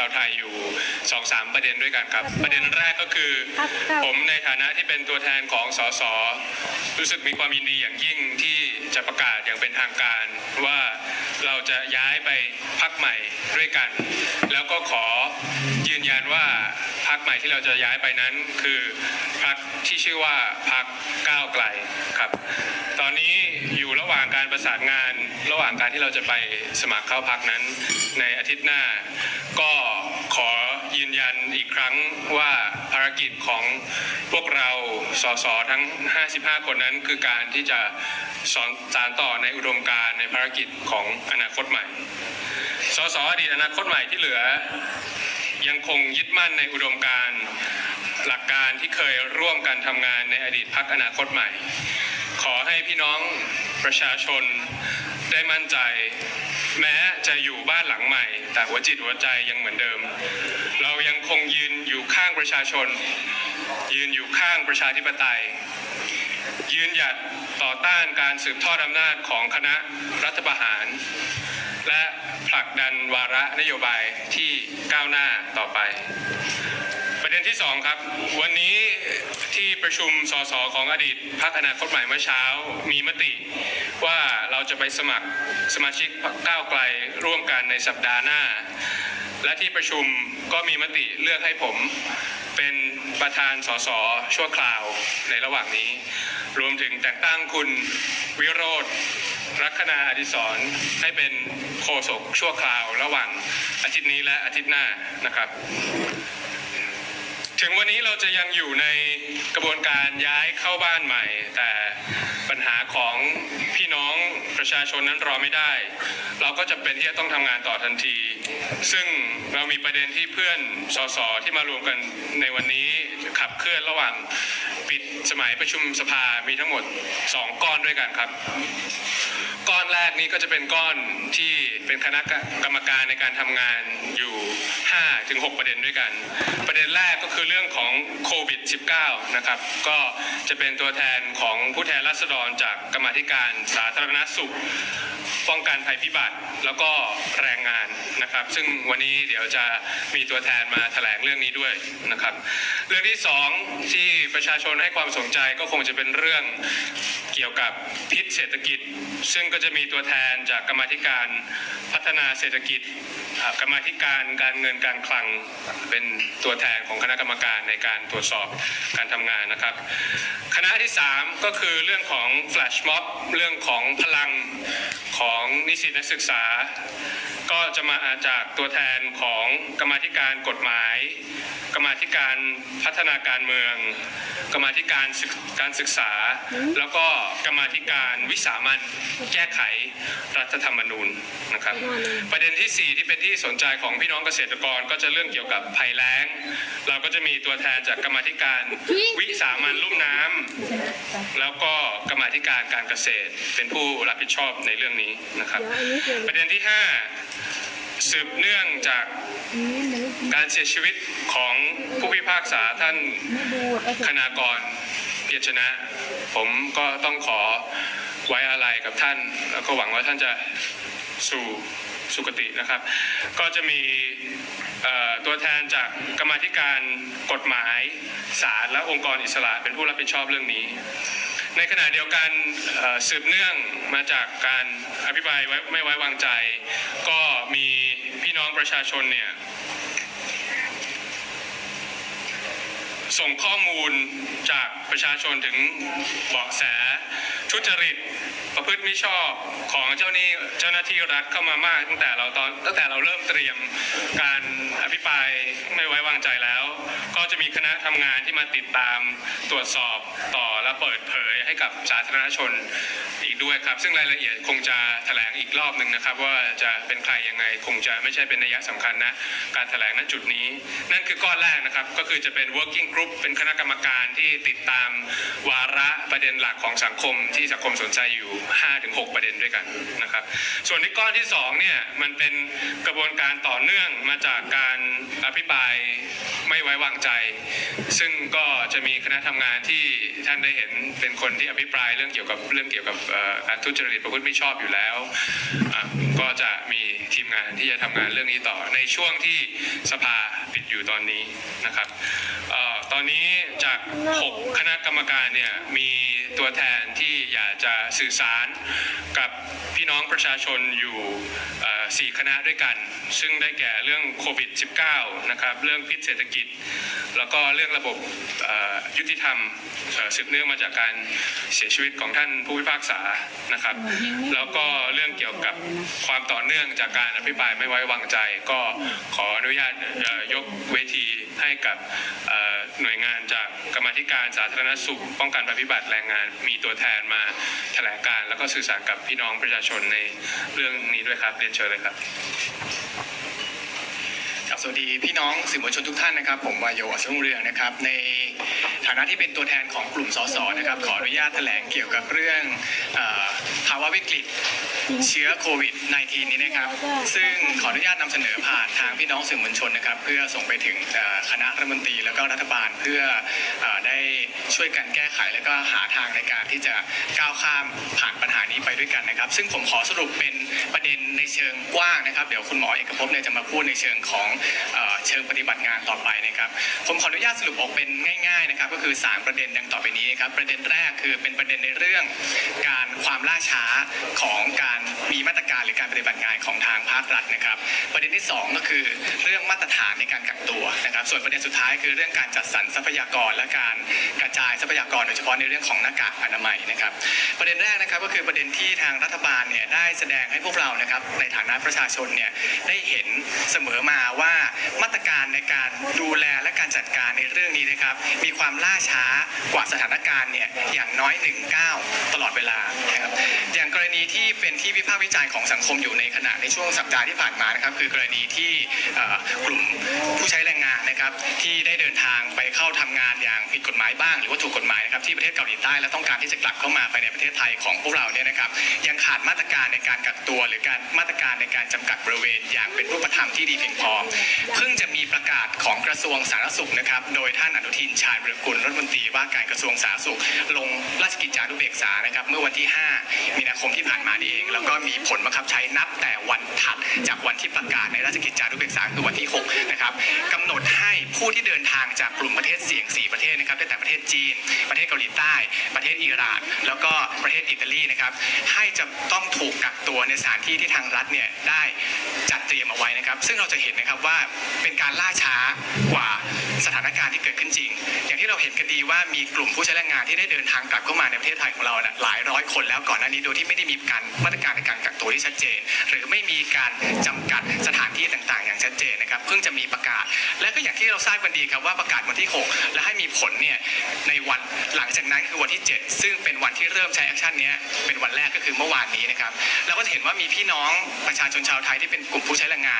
ชาวไทยอยู่2อสามประเด็นด้วยกันครับ ประเด็นแรกก็คือครับครับผมในฐานะที่เป็นตัวแทนของสสรู้สึกมีความยินดีอย่างยิ่งที่จะประกาศอย่างเป็นทางการว่าเราจะย้ายไปพักใหม่ด้วยกัน แล้วก็ขอยืนยันว่าพักใหม่ที่เราจะย้ายไปนั้นคือพักที่ชื่อว่าพักก้าวไกลครับ ว่างการประสานงาน ระหว่างการที่เราจะไปสมัครเข้าพักนั้น ในอาทิตย์หน้า ก็ขอยืนยันอีกครั้งว่าภารกิจของพวกเราสสทั้ง 55 คนนั้น คือการที่จะสอนสารต่อในอุดมการณ์ในภารกิจของอนาคตใหม่สสอดีตอนาคตใหม่ที่เหลือ ยังคงยึดมั่นในอุดมการณ์หลักการที่เคยร่วมกันทำงานในอดีตพักอนาคตใหม่ ขอให้พี่น้องประชาชนได้มั่นใจ แม้จะอยู่บ้านหลังใหม่ แต่หัวจิตหัวใจยังเหมือนเดิม เรายังคงยืนอยู่ข้างประชาชน ยืนอยู่ข้างประชาธิปไตย ยืนหยัดต่อต้านการสืบทอดอำนาจของคณะรัฐประหาร และผลักดันวาระนโยบายที่ก้าวหน้าต่อไป ประเด็นที่สองครับ วันนี้ที่ประชุมสสของอดีตพรรคอนาคตใหม่เมื่อเช้า มีมติ ว่าเราจะไปสมัครสมาชิกพรรคก้าวไกลร่วมกันในสัปดาห์หน้า และที่ประชุมก็มีมติเลือกให้ผมเป็นประธานสสชั่วคราวในระหว่างนี้ รวมถึงแต่งตั้งคุณวิโรธลัคนาอดิศรให้เป็นโฆษกชั่วคราวระหว่างอาทิตย์นี้และอาทิตย์หน้านะครับ ถึงวันนี้เราจะยังอยู่ในกระบวนการย้ายเข้าบ้านใหม่ แต่ปัญหาของพี่น้องประชาชนนั้นรอไม่ได้ เราก็จะเป็นที่จะต้องทำงานต่อทันที ซึ่งเรามีประเด็นที่เพื่อนสสที่มารวมกันในวันนี้ขับเคลื่อนระหว่างปิดสมัยประชุมสภามีทั้งหมด 2 ก้อนด้วยกันครับ ก้อนแรกนี้ก็จะเป็นก้อนที่เป็นคณะกรรมการในการทำงานอยู่5ถึง6ประเด็นด้วยกัน ประเด็นแรกก็คือเรื่องของโควิด -19 นะครับ ก็จะเป็นตัวแทนของผู้แทนราษฎรจากกรรมธิการสาธารณสุข ป้องกันภัยพิบัติ แล้วก็แรงงานนะครับ ซึ่งวันนี้เดี๋ยวจะมีตัวแทนมาแถลงเรื่องนี้ด้วยนะครับ เรื่องที่สองที่ประชาชนให้ความสนใจก็คงจะเป็นเรื่อง กี่ยวกับพิษเศรษฐกิจ ซึ่งก็จะมีตัวแทนจากกรรมธิการพัฒนาเศรษฐกิจกรรมธิการการเงินการคลังเป็นตัวแทนของคณะกรรมการในการตรวจสอบการทำงานนะครับ คณะที่ 3 ก็คือเรื่องของแฟลชม็อบเรื่องของพลังของนิสิตนักศึกษา ก็จะมาจากตัวแทนของกรรมาธิการกฎหมาย กรรมาธิการพัฒนาการเมือง กรรมาธิการศึกการศึกษา แล้วก็กรรมาธิการวิสามันแก้ไขรัฐธรรมนูญนะครับ ประเด็นทีสี่ 4 ที่เป็นที่สนใจของพี่น้องเกษตรกรก็จะเรื่องเกี่ยวกับภัยแล้ง เราก็จะมีตัวแทนจากกรรมาธิการวิสามันลุ่มน้ำแล้วก็กรรมาธิการการเกษตรเป็นผู้รับผิดชอบในเรื่องนี้นะครับเดี๋ยวอันนี้เกินประเด็นที่ 5 สืบเนื่องจากการเสียชีวิตของผู้พิพากษาท่านคณากรเพียรชนะ ผมก็ต้องขอไว้อะไรกับท่าน แล้วก็หวังว่าท่านจะสู่สุคตินะครับ ก็จะมีตัวแทนจากกรรมธิการกฎหมายศาลและองค์กรอิสระเป็นผู้รับผิดชอบเรื่องนี้ ในขณะเดียวกันสืบเนื่องมาจากการอภิปรายไว้ไม่ไว้วาง ประชาชนเนี่ยส่งข้อมูลจากประชาชนถึงเบาะแส ทุจริตประพฤติมิชอบของเจ้าหนี้เจ้าหน้าที่รัฐเข้ามามาก ตั้งแต่เราตอนตั้งแต่เราเริ่มเตรียมการอภิปรายไม่ไว้วางใจแล้ว ก็ คณะทำงานที่มาติดตามตรวจสอบต่อและเปิดเผยให้กับสาธารณชนอีกด้วยครับ ซึ่งรายละเอียดคงจะแถลงอีกรอบหนึ่งนะครับ ว่าจะเป็นใครยังไงคงจะไม่ใช่เป็นนัยสำคัญนะการแถลงณจุดนี้ นั่นคือก้อนแรกนะครับ ก็คือจะเป็น working group เป็นคณะกรรมการที่ติดตามวาระประเด็นหลักของสังคมที่สังคมสนใจอยู่ 5-6 ประเด็นด้วยกันนะครับ ส่วนในก้อนที่2เนี่ยมันเป็นกระบวนการต่อเนื่องมาจากการอภิปรายไม่ไว้วางใจซึ่งก็จะมีคณะทำงานที่ท่านได้เห็นเป็นคนที่อภิปรายเรื่องเกี่ยวกับเรื่องเกี่ยวกับการทุจริตประพฤติไม่ชอบอยู่แล้ว ก็จะมีทีมงานที่จะทำงานเรื่องนี้ต่อในช่วงที่สภาปิดอยู่ตอนนี้นะครับออตอนนี้จาก 6 คณะกรรมการเนี่ยมีตัวแทนที่อยากจะสื่อสารกับพี่น้องประชาชนอยู่เอ่อสี่คณะด้วยกัน ซึ่งได้แก่เรื่องโควิด -19 นะครับเรื่องพิษเศรษฐกิจ แล้วก็เรื่องระบบเอ่อยุติธรรมเอ่อสืบเนื่องมาจากการเสียชีวิตของท่านผู้พิพากษานะครับ แล้วก็เรื่องเกี่ยวกับความต่อเนื่องจากการอภิปรายไม่ไว้วางใจ ก็ขออนุญาตเอ่อยกเวทีให้กับเอ่อหน่วยงานจากกรรมาธิการสาธารณสุข ป้องกันภัยพิบัติแรงงาน มีตัวแทนมาแถลงการแล้วก็สื่อสารกับพี่น้องประชาชนในเรื่องนี้ด้วยครับเรียนเชิญเลยครับครับ สวัสดีพี่น้องสื่อมวลชนทุกท่านนะครับ ผมวายโยอัศวงเรืองนะครับ ใน ฐานะที่เป็นตัวแทนของกลุ่มสสนะครับขออนุญาตแถลงเกี่ยวกับเรื่องภาวะวิกฤตเชื้อโควิด -19 นี้นะครับ ซึ่งขออนุญาตนำเสนอผ่านทางพี่น้องสื่อมวลชนนะครับ เพื่อส่งไปถึงคณะรัฐมนตรีแล้วก็รัฐบาลเพื่อได้ช่วยกันแก้ไขแล้วก็หาทางในการที่จะก้าวข้ามผ่านปัญหานี้ไปด้วยกันนะครับ ซึ่งผมขอสรุปเป็นประเด็นในเชิงกว้างนะครับ เดี๋ยวคุณหมอเอกภพเนี่ยจะมาพูดในเชิงของเชิงปฏิบัติงานต่อไปนะครับ ผมขออนุญาตสรุปออกเป็นง่าย ๆนะครับก็คือ 3 ประเด็นดังต่อไปนี้ครับประเด็นแรกคือเป็นประเด็นในเรื่อง การความล่าช้าของการมีมาตรการหรือการปฏิบัติงานของทางภาครัฐนะครับ ประเด็นที่ 2 ก็คือเรื่องมาตรฐานในการกักตัวนะครับ ส่วนประเด็นสุดท้ายคือเรื่องการจัดสรรทรัพยากรและการกระจายทรัพยากรโดยเฉพาะในเรื่องของหน้ากากอนามัยนะครับประเด็นแรกนะครับก็คือประเด็นที่ทางรัฐบาลเนี่ยได้แสดงให้พวกเรานะครับในฐานะประชาชนเนี่ยได้เห็นเสมอมาว่ามาตรการในการดูแลและการจัดการในเรื่องนี้นะครับมีความล่าช้ากว่าสถานการณ์เนี่ยอย่างน้อย1ก้าตลอดเวลานะครับอย่างกรณีที่เป็นที่วิพากษ์วิจารณ์ของสังคมอยู่ในขณะในช่วงสัปดาห์ที่ผ่านมานะครับคือกรณีที่กลุ่มผู้ใช้แรงงานนะครับที่ได้เดินทาง เข้าทำงานอย่างผิดกฎหมายบ้าง หรือว่าถูกกฎหมายนะครับที่ประเทศเกาหลีใต้และต้องการที่จะกลับเข้ามาภายในประเทศไทยของพวกเราเนี่ยนะครับยังขาดมาตรการในการกักตัวหรือการมาตรการในการจำกัดบริเวณ อย่างเป็นรูปธรรมที่ดีเพียงพอเพิ่งจะมีประกาศของกระทรวงสาธารณสุขนะครับโดยท่านอนุทินชาญวิรกุลรัฐมนตรีว่าการกระทรวงสาธารณสุข ลงราชกิจจานุเบกษานะครับเมื่อวันที่ 5 มีนาคมที่ผ่านมานี่เอง แล้วก็มีผลบังคับใช้นับแต่วันถัดจากวันที่ประกาศในราชกิจจานุเบกษาคือวันที่6นะครับกำหนดให้ผู้ที่เดินทางจากกลุ่มประเทศเสี่ยง 4 ประเทศนะครับได้แต่ประเทศจีน ประเทศเกาหลีใต้ ประเทศอิหร่าน แล้วก็ประเทศอิตาลีนะครับให้จะต้องถูกกักตัวในสถานที่ที่ทางรัฐเนี่ยได้จัดเตรียมเอาไว้นะครับ ซึ่งเราจะเห็นนะครับว่าเป็นการล่าช้ากว่าสถานการณ์ที่เกิดขึ้นจริง อย่างที่เราเห็นกันดีว่ามีกลุ่มผู้ใช้แรงงานที่ได้เดินทางกลับเข้ามาในประเทศไทยของเรานะหลายร้อยคนแล้วก่อนหน้านี้โดยที่ไม่ได้มีการมาตรการในการกักตัวที่ชัดเจน หรือไม่มีการจำกัดสถานที่ต่างๆ อย่างชัดเจนนะครับเพิ่งจะมีประกาศ และก็อย่างที่เราทราบกันดีครับว่าประกาศวันที่6 และให้มีผลเนี่ยในวันหลังจากนั้นคือวันที่ 7 ซึ่งเป็นวันที่เริ่มใช้แอคชั่นเนี้ยเป็นวันแรกก็คือเมื่อวานนี้นะครับเราก็จะเห็นว่ามีพี่น้องประชาชนชาวไทยที่เป็นกลุ่มผู้ใช้แรงงาน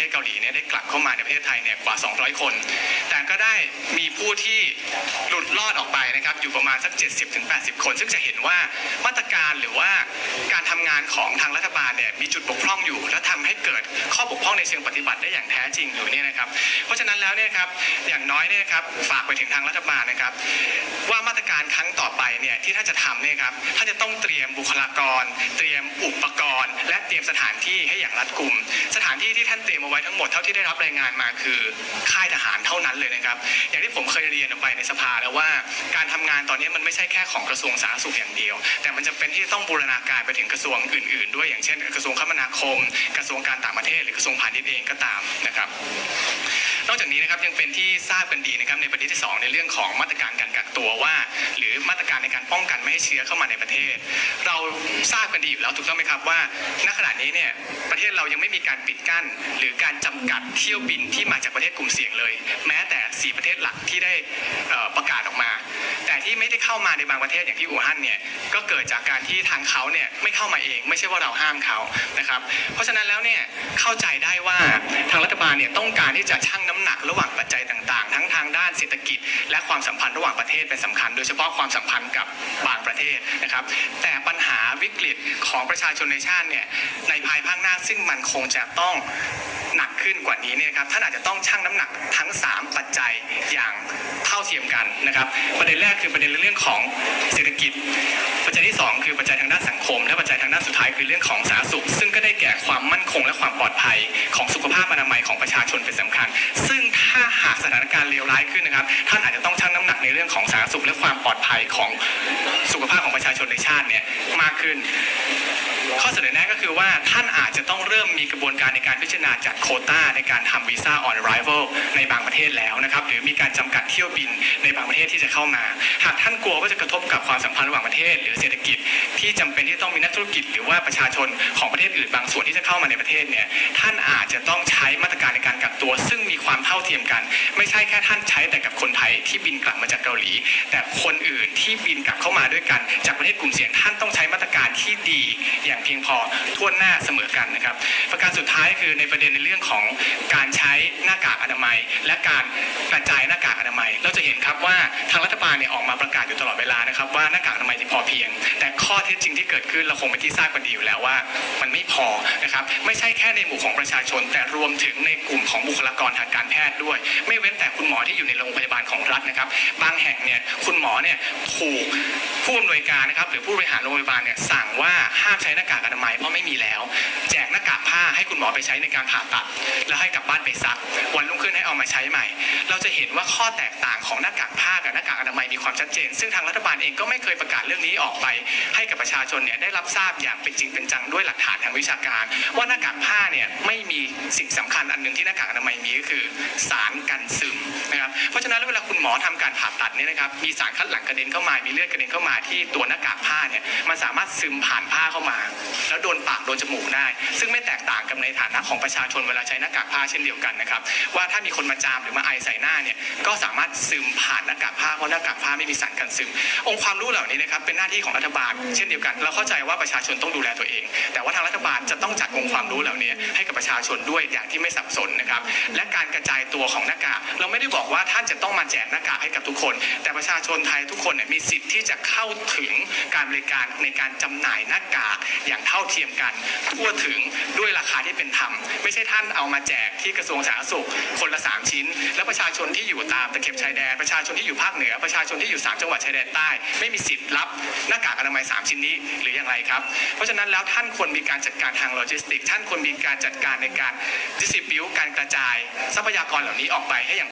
ทศเกาหลีเนี่ยได้กลับเข้ามาในประเทศไทยเนี่ยกว่า 200 คน แต่ก็ได้มีผู้ที่หลุดรอดออกไปนะครับอยู่ประมาณสัก 70-80 คน ซึ่งจะเห็นว่ามาตรการหรือว่าการทำงานของทางรัฐบาลเนี่ยมีจุดบกพร่องอยู่ และทำให้เกิดข้อบกพร่องในเชิงปฏิบัติได้อย่างแท้จริงอยู่เนี่ยนะครับ เพราะฉะนั้นแล้วเนี่ยครับอย่างน้อยเนี่ยครับฝากไปถึงทางรัฐบาลนะครับ ว่ามาตรการครั้งต่อไปเนี่ยที่ท่านจะทำเนี่ยครับท่านจะต้องเตรียมบุคลากร เตรียมอุปกรณ์ และเตรียมสถานที่ให้อย่างรัดกุม สถานที่ที่ท่านเตรียมไว้ทั้งหมดเท่าที่ได้รับรายงานมาคือค่ายทหารเท่านั้นเลยนะครับ อย่างที่ผมเคยเรียนออกไปในสภาแล้วว่า การทำงานตอนนี้มันไม่ใช่แค่ของกระทรวงสาธารณสุขอย่างเดียว แต่มันจะเป็นที่ต้องบูรณาการไปถึงกระทรวงอื่น ๆ ด้วยอย่างเช่น กระทรวงคมนาคม กระทรวงการต่างประเทศ หรือกระทรวงพาณิชย์เองก็ตามนะครับ นอกจากนี้นะครับยังเป็นที่ทราบกันดีนะครับในประเด็นที่สองในเรื่องของมาตรการการกักตัวว่า หรือมาตรการในการป้องกันไม่ให้เชื้อเข้ามาในประเทศ เราทราบกันดีอยู่แล้วถูกต้องไหมครับว่าณขณะนี้เนี่ยประเทศเรายังไม่มีการปิดกั้น หรือการจำกัดเที่ยวบินที่มาจากประเทศกลุ่มเสี่ยงเลย แม้แต่ 4 ประเทศหลักที่ได้ประกาศออกมา แต่ที่ไม่ได้เข้ามาในบางประเทศอย่างที่อู่ฮั่นเนี่ยก็เกิดจากการที่ทางเขาเนี่ยไม่เข้ามาเอง ไม่ใช่ว่าเราห้ามเขานะครับ เพราะฉะนั้นแล้วเนี่ยเข้าใจได้ว่าทางรัฐบาลเนี่ยต้องการที่จะชั่งน้ำหนักระหว่างปัจจัยต่างๆ ทั้งทางด้านเศรษฐกิจ และความสัมพันธ์ระหว่างประเทศเป็นสำคัญ โดยเฉพาะความสัมพันธ์กับบางประเทศนะครับ แต่ปัญหาวิกฤตของประชาชนในชาติเนี่ยในภายภาคหน้าซึ่งมันคงจะต้อง หนักขึ้นกว่านี้เนี่ยครับท่านอาจจะต้องชั่งน้ำหนักทั้ง 3 ปัจจัยอย่างเท่าเทียมกันนะครับ ประเด็นแรกคือประเด็นเรื่องของเศรษฐกิจ ปัจจัยที่ 2 คือปัจจัยทางด้านสังคม และปัจจัยทางด้านสุดท้ายคือเรื่องของสาธารณสุข ซึ่งก็ได้แก่ความมั่นคงและความปลอดภัยของสุขภาพอนามัยของประชาชนเป็นสำคัญ ซึ่ง ถ้าหากสถานการณ์เลวร้ายขึ้นนะครับ ท่านอาจจะต้องชั่งน้ำหนักในเรื่องของสาธารณสุขและความปลอดภัยของสุขภาพของประชาชนในชาติเนี่ยมากขึ้น ข้อเสนอแนะก็คือว่าท่านอาจจะต้องเริ่มมีกระบวนการในการพิจารณาจัดโคต้าในการทำวีซ่าออน arrival ในบางประเทศแล้วนะครับ หรือมีการจำกัดเที่ยวบินในบางประเทศที่จะเข้ามา หากท่านกลัวว่าจะกระทบกับความสัมพันธ์ระหว่างประเทศ หรือเศรษฐกิจที่จำเป็นที่ต้องมีนักธุรกิจ หรือว่าประชาชนของประเทศอื่นบางส่วนที่จะเข้ามาในประเทศเนี่ยท่านอาจจะต้องใช้มาตรการในการกักตัว ซึ่งมีความเท่าเทียมกัน ไม่ใช่แค่ท่านใช้แต่กับคนไทยที่บินกลับมาจากเกาหลี แต่คนอื่นที่บินกลับเข้ามาด้วยกัน จากประเทศกลุ่มเสี่ยงท่านต้องใช้มาตรการที่ดีอย่างเพียงพอทั่วหน้าเสมอกันนะครับ ประการสุดท้ายคือในประเด็นในเรื่องของการใช้หน้ากากอนามัย และการกระจายหน้ากากอนามัย เราจะเห็นครับว่าทางรัฐบาลเนี่ยออกมาประกาศอยู่ตลอดเวลานะครับว่าหน้ากากอนามัยพอเพียง แต่ข้อเท็จจริงที่เกิดขึ้นเราคงเป็นที่ทราบกันดีอยู่แล้วว่า มันไม่พอนะครับไม่ใช่แค่ในหมู่ของประชาชน แต่รวมถึงในกลุ่มของบุคลากรทางการแพทย์ด้วยไม่เว้นแต่คุณหมอที่อยู่ในโรงพยาบาลของรัฐนะครับ บางแห่งเนี่ยคุณหมอเนี่ยถูกผู้อำนวยการนะครับหรือผู้บริหารโรงพยาบาลเนี่ยสั่งว่าห้ามใช้หน้ากากอนามัยเพราะไม่มีแล้ว แจกหน้ากากผ้าให้คุณหมอไปใช้ในการผ่าตัด แล้วให้กลับบ้านไปซัก วันรุ่งขึ้นให้เอามาใช้ใหม่ เราจะเห็นว่าข้อแตกต่างของหน้ากากผ้ากับหน้ากากอนามัยมีความชัดเจน ซึ่งทางรัฐบาลเองก็ไม่เคยประกาศเรื่องนี้ออกไป ให้กับประชาชนเนี่ยได้รับทราบอย่างเป็นจริงเป็นจังด้วยหลักฐานทางวิชาการ ว่าหน้ากากผ้าเนี่ยไม่มีสิ่งสำคัญอันหนึ่งที่หน้ากากอนามัยมีก็คือสารกันซึมนะครับเพราะฉะนั้นแล้วเวลาคุณหมอทำการผ่าตัดเนี่ยนะครับมีสารคัดหลั่งกระเด็นเข้ามา มีเลือดกระเด็นเข้ามาที่ตัวหน้ากากผ้าเนี่ยมันสามารถซึมผ่านผ้าเข้ามา แล้วโดนปากโดนจมูกได้ ซึ่งไม่แตกต่างกับในฐานะของประชาชนเวลาใช้หน้ากากผ้าเช่นเดียวกันนะครับว่าถ้ามีคนมาจามหรือมาไอใส่หน้าเนี่ยก็สามารถซึมผ่านหน้ากากผ้าเพราะหน้ากากผ้าไม่มีสารกันซึม องค์ความรู้เหล่านี้นะครับเป็นหน้าที่ของรัฐบาล เช่นเดียวกัน เราเข้าใจว่าประชาชนต้องดูแลตัวเอง แต่ว่าทางรัฐบาลจะต้องจัดองค์ความรู้เหล่านี้ให้กับประชาชนด้วยอย่างที่ไม่สับสนนะครับและการกระจายตัวของหน้ากากเราไม่ได้บอกว่าท่านจะต้องมาแจกหน้ากากให้กับทุกคน แต่ประชาชนไทยทุกคนเนี่ยมีสิทธิ์ที่จะเข้าถึงการบริการในการจำหน่ายหน้ากากอย่างเท่าเทียมกัน ทั่วถึงด้วยราคาที่เป็นธรรม ไม่ใช่ท่านเอามาแจกที่กระทรวงสาธารณสุขคนละ 3 ชิ้น แล้วประชาชนที่อยู่ตามตะเข็บชายแดนประชาชนที่อยู่ภาคเหนือประชาชนที่อยู่ 3 จังหวัดชายแดนใต้ ไม่มีสิทธิ์รับหน้ากากอนามัย 3 ชิ้นนี้หรืออย่างไรครับ เพราะฉะนั้นแล้วท่านควรมีการจัดการทางโลจิสติก ท่านควรมีการจัดการในการดิส t r บิวการกระจายทรัพยากรเหล่านี้ออกไปให้อย่าง